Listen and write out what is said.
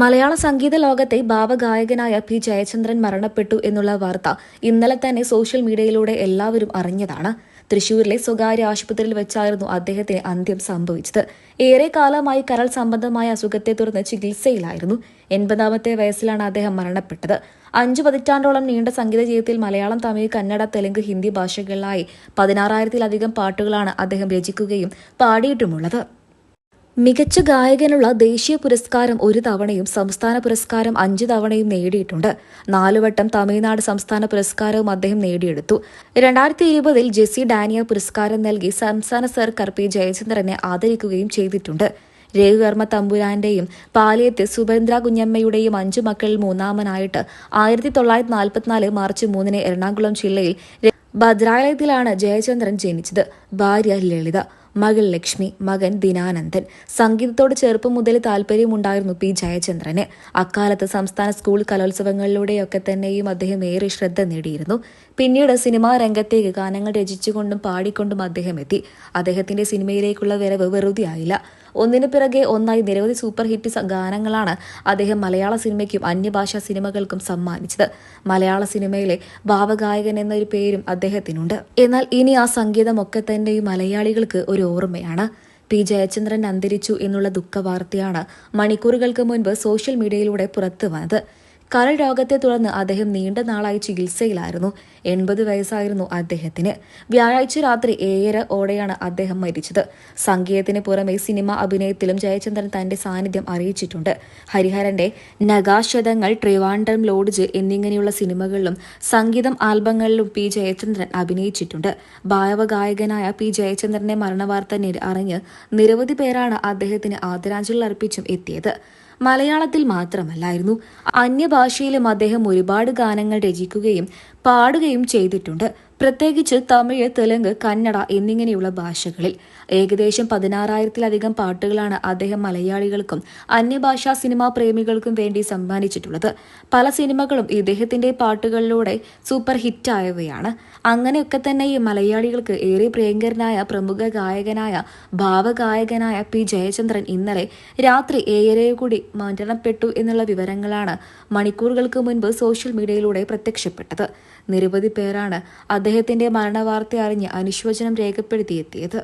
മലയാള സംഗീത ലോകത്തെ ഭാവഗായകനായ പി ജയചന്ദ്രൻ മരണപ്പെട്ടു എന്നുള്ള വാർത്ത ഇന്നലെ തന്നെ സോഷ്യൽ മീഡിയയിലൂടെ എല്ലാവരും അറിഞ്ഞതാണ്. തൃശൂരിലെ സ്വകാര്യ ആശുപത്രിയിൽ വെച്ചായിരുന്നു അദ്ദേഹത്തിന് അന്ത്യം സംഭവിച്ചത്. ഏറെ കാലമായി കരൾ സംബന്ധമായ അസുഖത്തെ തുടർന്ന് ചികിത്സയിലായിരുന്നു. എൺപതാമത്തെ വയസ്സിലാണ് അദ്ദേഹം മരണപ്പെട്ടത്. അഞ്ചു പതിറ്റാണ്ടോളം നീണ്ട സംഗീത ജീവിതത്തിൽ മലയാളം തമിഴ് കന്നഡ തെലുങ്ക് ഹിന്ദി ഭാഷകളിലായി പതിനാറായിരത്തിലധികം പാട്ടുകളാണ് അദ്ദേഹം രചിക്കുകയും പാടിയിട്ടുമുള്ളത്. മികച്ച ഗായകനുള്ള ദേശീയ പുരസ്കാരം ഒരു തവണയും സംസ്ഥാന പുരസ്കാരം അഞ്ച് തവണയും നേടിയിട്ടുണ്ട്. നാലുവട്ടം തമിഴ്നാട് സംസ്ഥാന പുരസ്കാരവും അദ്ദേഹം നേടിയെടുത്തു. രണ്ടായിരത്തി ഇരുപതിൽ ജെസ്സി ഡാനിയ പുരസ്കാരം നൽകി സംസ്ഥാന സർക്കാർ പി ജയചന്ദ്രനെ ആദരിക്കുകയും ചെയ്തിട്ടുണ്ട്. രഘുവർമ്മ തമ്പുരാന്റെയും പാലിയത്ത് സുഭദ്ര കുഞ്ഞമ്മയുടെയും അഞ്ചു മക്കളിൽ മൂന്നാമനായിട്ട് ആയിരത്തി തൊള്ളായിരത്തി നാൽപ്പത്തിനാല് മാർച്ച് മൂന്നിന് എറണാകുളം ജില്ലയിൽ ഭദ്രാലയത്തിലാണ് ജയചന്ദ്രൻ ജനിച്ചത്. ഭാര്യ ലളിത. മകൾ ലക്ഷ്മി മകൻ ദിനാനന്ദൻ. സംഗീതത്തോട് ചെറുപ്പം മുതൽ താല്പര്യമുണ്ടായിരുന്നു പി ജയചന്ദ്രന്. അക്കാലത്ത് സംസ്ഥാന സ്കൂൾ കലോത്സവങ്ങളിലൂടെയൊക്കെ തന്നെയും അദ്ദേഹം ഏറെ ശ്രദ്ധ നേടിയിരുന്നു. പിന്നീട് സിനിമാ രംഗത്തേക്ക് ഗാനങ്ങൾ രചിച്ചുകൊണ്ടും പാടിക്കൊണ്ടും അദ്ദേഹം എത്തി. അദ്ദേഹത്തിന്റെ സിനിമയിലേക്കുള്ള വരവ് വെറുതെയായില്ല. ഒന്നിനു പിറകെ ഒന്നായി നിരവധി സൂപ്പർ ഹിറ്റ് ഗാനങ്ങളാണ് അദ്ദേഹം മലയാള സിനിമയ്ക്കും അന്യഭാഷാ സിനിമകൾക്കും സമ്മാനിച്ചത്. മലയാള സിനിമയിലെ ഭാവഗായകൻ എന്നൊരു പേരും അദ്ദേഹത്തിനുണ്ട്. എന്നാൽ ഇനി ആ സംഗീതമൊക്കെ തന്നെയും മലയാളികൾക്ക് ഒരു ഓർമ്മയാണ്. പി. ജയചന്ദ്രൻ അന്തരിച്ചു എന്നുള്ള ദുഃഖവാർത്തയാണ് മണിക്കൂറുകൾക്ക് മുൻപ് സോഷ്യൽ മീഡിയയിലൂടെ പുറത്തു വന്നത്. കരൾ രോഗത്തെ തുടർന്ന് അദ്ദേഹം നീണ്ട നാളായി ചികിത്സയിലായിരുന്നു. എൺപത് വയസ്സായിരുന്നു അദ്ദേഹത്തിന്. വ്യാഴാഴ്ച രാത്രി ഏഴര ഓടെയാണ് അദ്ദേഹം മരിച്ചത്. സംഗീതത്തിന് പുറമെ സിനിമ അഭിനയത്തിലും ജയചന്ദ്രൻ തന്റെ സാന്നിധ്യം അറിയിച്ചിട്ടുണ്ട്. ഹരിഹരന്റെ നഗാശതങ്ങൾ ട്രിവാൻഡ്രം ലോഡ്ജ് എന്നിങ്ങനെയുള്ള സിനിമകളിലും സംഗീതം ആൽബങ്ങളിലും പി ജയചന്ദ്രൻ അഭിനയിച്ചിട്ടുണ്ട്. ഭാവഗായകനായ പി ജയചന്ദ്രന്റെ മരണവാർത്ത അറിഞ്ഞ് നിരവധി പേരാണ് അദ്ദേഹത്തിന് ആദരാഞ്ജലി അർപ്പിച്ചും എത്തിയത്. മലയാളത്തിൽ മാത്രമല്ലായിരുന്നു. അന്യഭാഷയിലും അദ്ദേഹം ഒരുപാട് ഗാനങ്ങൾ രചിക്കുകയും പാടുകയും ചെയ്തിട്ടുണ്ട്. പ്രത്യേകിച്ച് തമിഴ് തെലുങ്ക് കന്നഡ എന്നിങ്ങനെയുള്ള ഭാഷകളിൽ. ഏകദേശം പതിനാറായിരത്തിലധികം പാട്ടുകളാണ് അദ്ദേഹം മലയാളികൾക്കും അന്യഭാഷാ സിനിമാ പ്രേമികൾക്കും വേണ്ടി സമ്മാനിച്ചിട്ടുള്ളത്. പല സിനിമകളും ഇദ്ദേഹത്തിന്റെ പാട്ടുകളിലൂടെ സൂപ്പർ ഹിറ്റായവയാണ്. അങ്ങനെയൊക്കെ തന്നെ ഈ മലയാളികൾക്ക് ഏറെ പ്രിയങ്കരനായ പ്രമുഖ ഗായകനായ ഭാവഗായകനായ പി. ജയചന്ദ്രൻ ഇന്നലെ രാത്രി ഏഴരയോ കൂടി മരണപ്പെട്ടു എന്നുള്ള വിവരങ്ങളാണ് മണിക്കൂറുകൾക്ക് മുൻപ് സോഷ്യൽ മീഡിയയിലൂടെ പ്രത്യക്ഷപ്പെട്ടത്. നിരവധി പേരാണ് അദ്ദേഹത്തിന്റെ മരണവാർത്ത അറിഞ്ഞ് അനുശോചനം രേഖപ്പെടുത്തിയെത്തിയത്